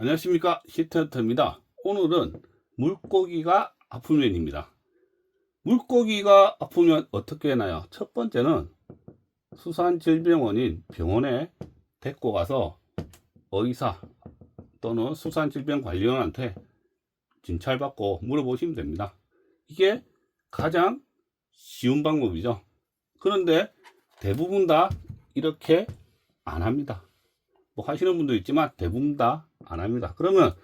안녕하십니까. 히트헌터입니다. 오늘은 물고기가 아프면입니다. 물고기가 아프면 어떻게 하나요? 첫 번째는 수산질병원인 병원에 데리고 가서 의사 또는 수산질병관리원한테 진찰받고 물어보시면 됩니다. 이게 가장 쉬운 방법이죠. 그런데 대부분 다 이렇게 안 합니다. 뭐 하시는 분도 있지만 대부분 다 안 합니다. 그러면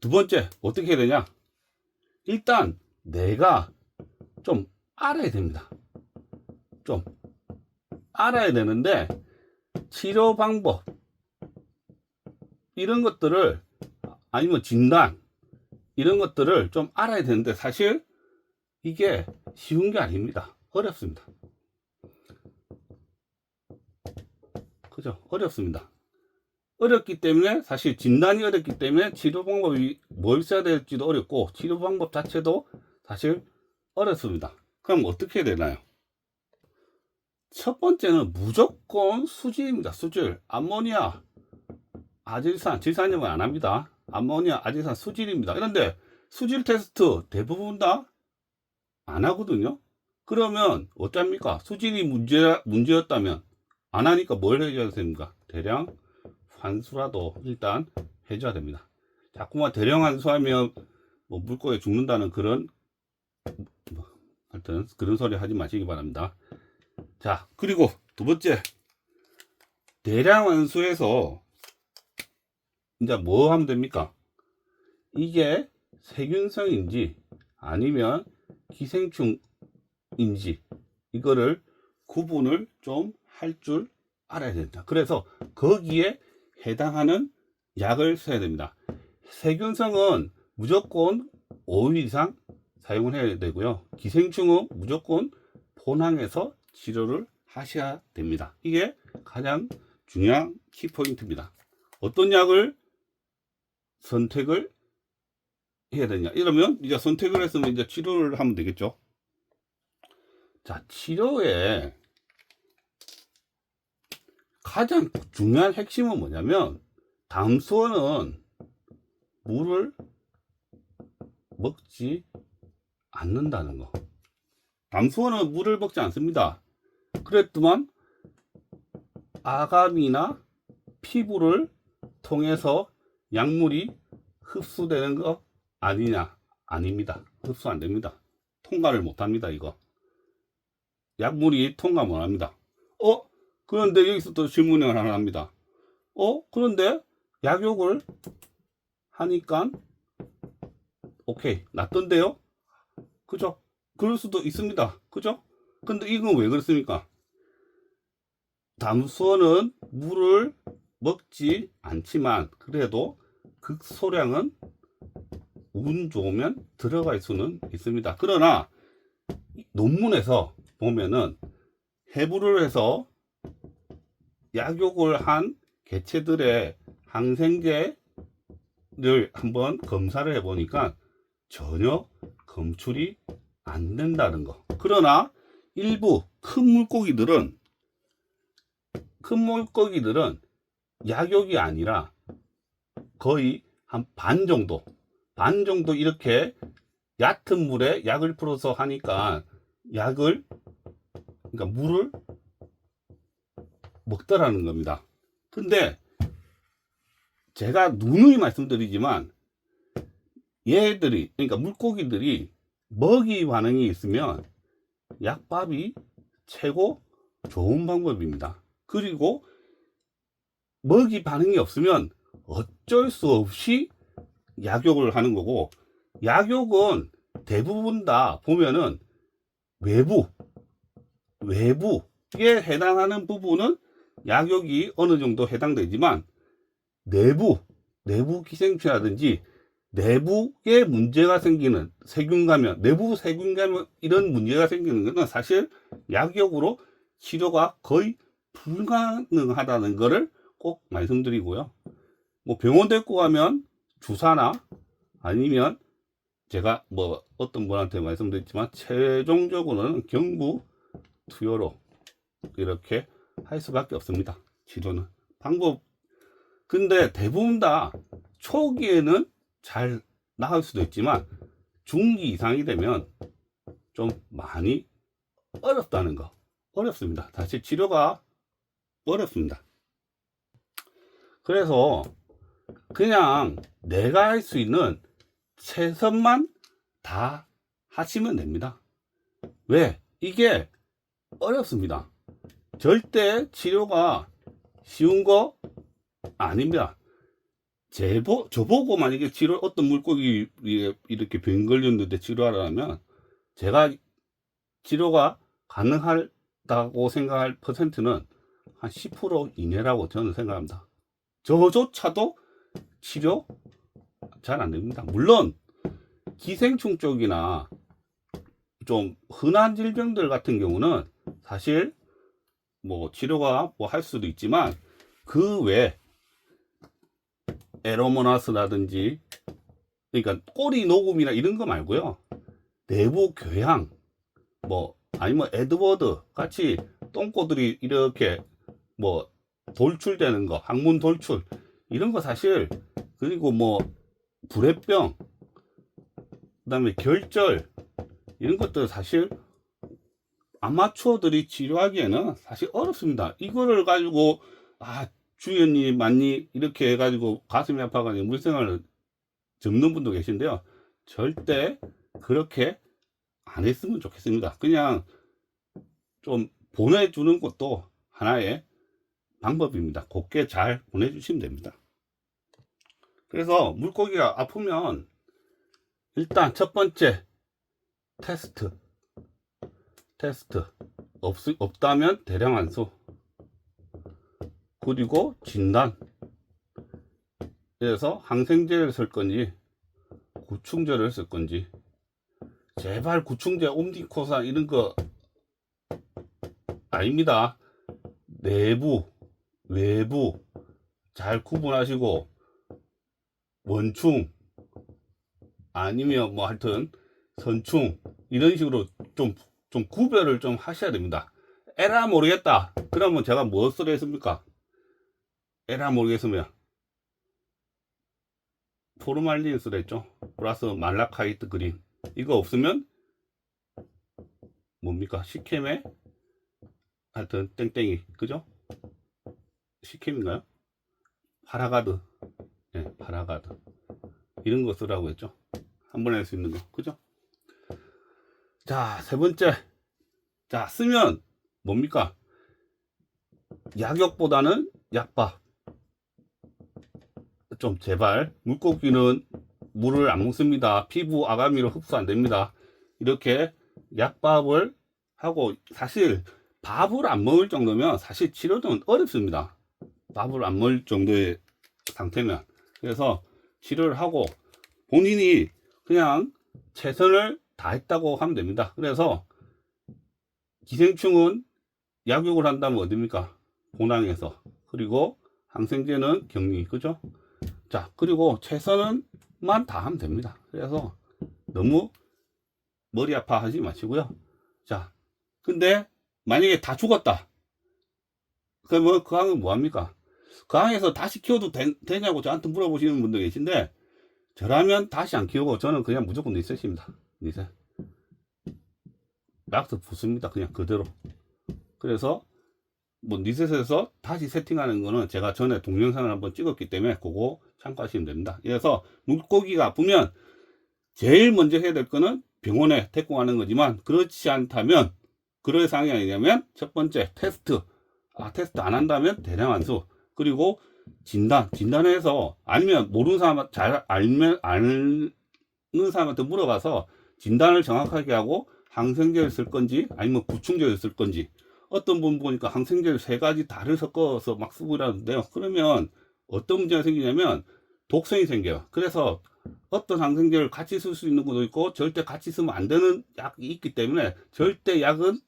두 번째 어떻게 해야 되냐? 일단 내가 좀 알아야 됩니다. 좀 알아야 되는데 치료 방법 이런 것들을 아니면 진단 이런 것들을 좀 알아야 되는데 사실 이게 쉬운 게 아닙니다. 어렵습니다. 그죠? 어렵습니다. 어렵기 때문에 사실 진단이 어렵기 때문에 치료 방법이 뭘 써야 될지도 어렵고 치료 방법 자체도 사실 어렵습니다. 그럼 어떻게 해야 되나요? 첫 번째는 무조건 수질입니다. 수질. 암모니아, 아질산, 질산염은 안 합니다. 암모니아, 아질산, 수질입니다. 그런데 수질 테스트 대부분 다 안 하거든요. 그러면 어쩝니까? 수질이 문제, 문제였다면 안 하니까 뭘 해줘야 됩니까? 대량 환수라도 일단 해줘야 됩니다. 자꾸만 대량 환수하면 뭐 물고기 죽는다는 그런 뭐 하여튼 그런 소리 하지 마시기 바랍니다. 자 그리고 두 번째 대량 환수해서 이제 뭐 하면 됩니까? 이게 세균성인지 아니면 기생충인지 이거를 구분을 좀 할 줄 알아야 된다. 그래서 거기에 해당하는 약을 써야 됩니다. 세균성은 무조건 5일 이상 사용을 해야 되고요. 기생충은 무조건 포항에서 치료를 하셔야 됩니다. 이게 가장 중요한 키포인트입니다. 어떤 약을 선택을 해야 되냐. 이러면 이제 선택을 했으면 이제 치료를 하면 되겠죠. 자, 치료에 가장 중요한 핵심은 뭐냐면 담수어는 물을 먹지 않는다는 거. 담수어는 물을 먹지 않습니다. 그랬더만 아감이나 피부를 통해서 약물이 흡수되는 거 아니냐? 아닙니다. 흡수 안 됩니다. 통과를 못 합니다, 이거. 약물이 통과 못 합니다. 어? 그런데 여기서 또 질문을 하나 합니다. 어? 그런데 약욕을 하니까 오케이 낫던데요? 그죠? 그럴 수도 있습니다. 그죠? 근데 이건 왜 그렇습니까? 담수어는 물을 먹지 않지만 그래도 극소량은 운 좋으면 들어갈 수는 있습니다. 그러나 논문에서 보면은 해부를 해서 약욕을 한 개체들의 항생제를 한번 검사를 해보니까 전혀 검출이 안 된다는 거. 그러나 일부 큰 물고기들은 큰 물고기들은 약욕이 아니라 거의 한 반 정도, 반 정도 이렇게 얕은 물에 약을 풀어서 하니까 약을, 그러니까 물을 먹더라는 겁니다. 근데 제가 누누이 말씀드리지만 얘들이 그러니까 물고기들이 먹이 반응이 있으면 약밥이 최고 좋은 방법입니다. 그리고 먹이 반응이 없으면 어쩔 수 없이 약욕을 하는 거고 약욕은 대부분 다 보면은 외부 외부에 해당하는 부분은 약욕이 어느 정도 해당되지만 내부 내부 기생충이라든지 내부에 문제가 생기는 세균 감염, 내부 세균 감염 이런 문제가 생기는 것은 사실 약욕으로 치료가 거의 불가능하다는 것을 꼭 말씀드리고요. 뭐 병원 데리고 가면 주사나 아니면 제가 뭐 어떤 분한테 말씀드렸지만 최종적으로는 경부 투여로 이렇게 할 수밖에 없습니다. 치료는 방법 근데 대부분 다 초기에는 잘 나을 수도 있지만 중기 이상이 되면 좀 많이 어렵다는 거. 어렵습니다. 다시 치료가 어렵습니다. 그래서 그냥 내가 할 수 있는 최선만 다 하시면 됩니다. 왜? 이게 어렵습니다. 절대 치료가 쉬운 거 아닙니다. 제보, 저보고 만약에 치료, 어떤 물고기 이렇게 병 걸렸는데 치료하라면 제가 치료가 가능하다고 생각할 퍼센트는 한 10% 이내라고 저는 생각합니다. 저조차도 치료 잘 안 됩니다. 물론 기생충 쪽이나 좀 흔한 질병들 같은 경우는 사실 뭐 치료가 뭐 할 수도 있지만 그 외 에로모나스라든지 그러니까 꼬리 녹음이나 이런 거 말고요. 내부 교양 뭐 아니면 에드워드 같이 똥꼬들이 이렇게 뭐 돌출되는 거 항문 돌출 이런 거 사실 그리고 뭐 불회병 그 다음에 결절 이런 것들 사실 아마추어들이 치료하기에는 사실 어렵습니다. 이거를 가지고 아 주연이 맞니 이렇게 해가지고 가슴이 아파가지고 물생활을 접는 분도 계신데요. 절대 그렇게 안 했으면 좋겠습니다. 그냥 좀 보내주는 것도 하나의 방법입니다. 곱게 잘 보내주시면 됩니다. 그래서 물고기가 아프면 일단 첫 번째 테스트 테스트. 없, 없다면 대량 안수. 그리고 진단. 그래서 항생제를 쓸 건지 구충제를 쓸 건지. 제발 구충제 옴디코사 이런 거 아닙니다. 내부 외부 잘 구분하시고 원충 아니면 뭐 하여튼 선충 이런 식으로 좀, 좀 구별을 좀 하셔야 됩니다. 에라 모르겠다. 그러면 제가 무엇을 했습니까? 에라 모르겠으면 포르말린 쓰라 했죠. 플러스 말라카이트 그린 이거 없으면 뭡니까? 시캠에 하여튼 땡땡이 그죠? 시캠인가요? 파라가드 예, 파라가드 이런 거 쓰라고 했죠. 한 번에 할 수 있는 거 그죠? 자, 세 번째. 자, 쓰면 뭡니까? 약역보다는 약밥. 좀 제발 물고기는 물을 안 먹습니다. 피부 아가미로 흡수 안 됩니다. 이렇게 약밥을 하고 사실 밥을 안 먹을 정도면 사실 치료는 어렵습니다. 밥을 안 먹을 정도의 상태면 그래서 치료를 하고 본인이 그냥 최선을 다 했다고 하면 됩니다. 그래서 기생충은 약육을 한다면 어딥니까? 본항에서 그리고 항생제는 격리 그죠? 자 그리고 최선은만 다 하면 됩니다. 그래서 너무 머리 아파하지 마시고요. 자 근데 만약에 다 죽었다. 그러면 그 항은 뭐합니까? 그 항에서 다시 키워도 되, 냐고 저한테 물어보시는 분도 계신데 저라면 다시 안 키우고 저는 그냥 무조건 있으십니다. 니세 락스 붙습니다. 그냥 그대로. 그래서 뭐 니셋에서 다시 세팅하는 거는 제가 전에 동영상을 한번 찍었기 때문에 그거 참고하시면 됩니다. 그래서 물고기가 아프면 제일 먼저 해야 될 거는 병원에 가는 거지만 그렇지 않다면 그럴 상황이 아니냐면 첫 번째 테스트 아 테스트 안 한다면 대량 안수 그리고 진단 진단해서 아니면 모르는 사람 잘 알면 아는 사람한테 물어봐서 진단을 정확하게 하고 항생제를 쓸 건지 아니면 쓸 건지 어떤 분 보니까 항생제를 세 가지 다를 섞어서 막 쓰고 이러는데요. 그러면 어떤 문제가 생기냐면 독성이 생겨요. 그래서 어떤 항생제를 같이 쓸 수 있는 것도 있고 절대 같이 쓰면 안 되는 약이 있기 때문에 절대 약은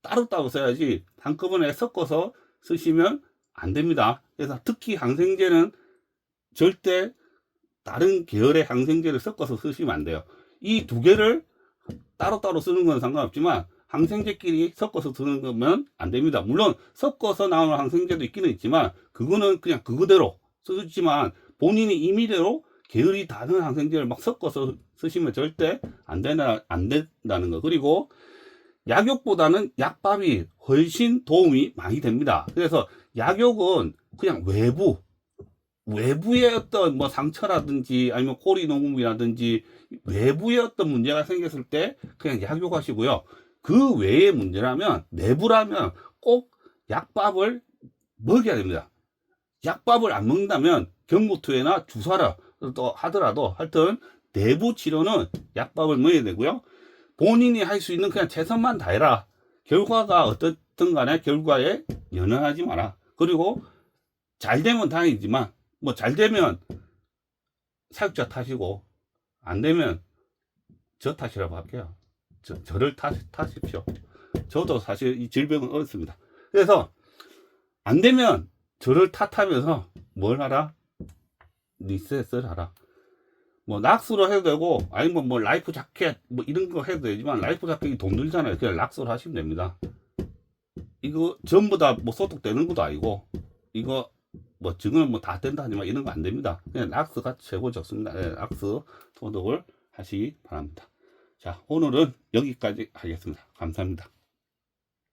따로따로 써야지 한꺼번에 섞어서 쓰시면 안 됩니다. 그래서 특히 항생제는 절대 다른 계열의 항생제를 섞어서 쓰시면 안 돼요. 이 두 개를 따로따로 쓰는 건 상관없지만 항생제끼리 섞어서 쓰는 거면 안 됩니다. 물론 섞어서 나오는 항생제도 있기는 있지만 그거는 그냥 그거대로 쓰지만 본인이 임의대로 계열이 다른 항생제를 막 섞어서 쓰시면 절대 안 되나 안 된다는 거. 그리고 약욕보다는 약밥이 훨씬 도움이 많이 됩니다. 그래서 약욕은 그냥 외부 외부의 어떤 뭐 상처라든지 아니면 꼬리 녹음이라든지 외부의 어떤 문제가 생겼을 때 그냥 약욕하시고요. 그 외의 문제라면 내부라면 꼭 약밥을 먹여야 됩니다. 약밥을 안 먹는다면 경구투여나 주사를 또 하더라도 하여튼 내부 치료는 약밥을 먹여야 되고요. 본인이 할 수 있는 그냥 최선만 다해라. 결과가 어떻든 간에 결과에 연연하지 마라. 그리고 잘 되면 다행이지만 뭐 잘 되면 사육자 탓이고 안 되면 저 탓이라고 할게요. 저, 저를 탓, 탓십시오. 저도 사실 이 질병은 어렵습니다. 그래서 안 되면 저를 탓하면서 뭘 하라? 리셋을 하라. 뭐 낙수로 해도 되고 아니면 뭐 라이프 자켓 뭐 이런 거 해도 되지만 라이프 자켓이 돈 들잖아요. 그냥 낙수로 하시면 됩니다. 이거 전부 다 뭐 소독되는 것도 아니고 이거 뭐 지금 뭐다 된다 하지만 이런 거 안 됩니다. 그냥 낙스가 최고 좋습니다. 네, 낙스 소독을 하시기 바랍니다. 자 오늘은 여기까지 하겠습니다. 감사합니다.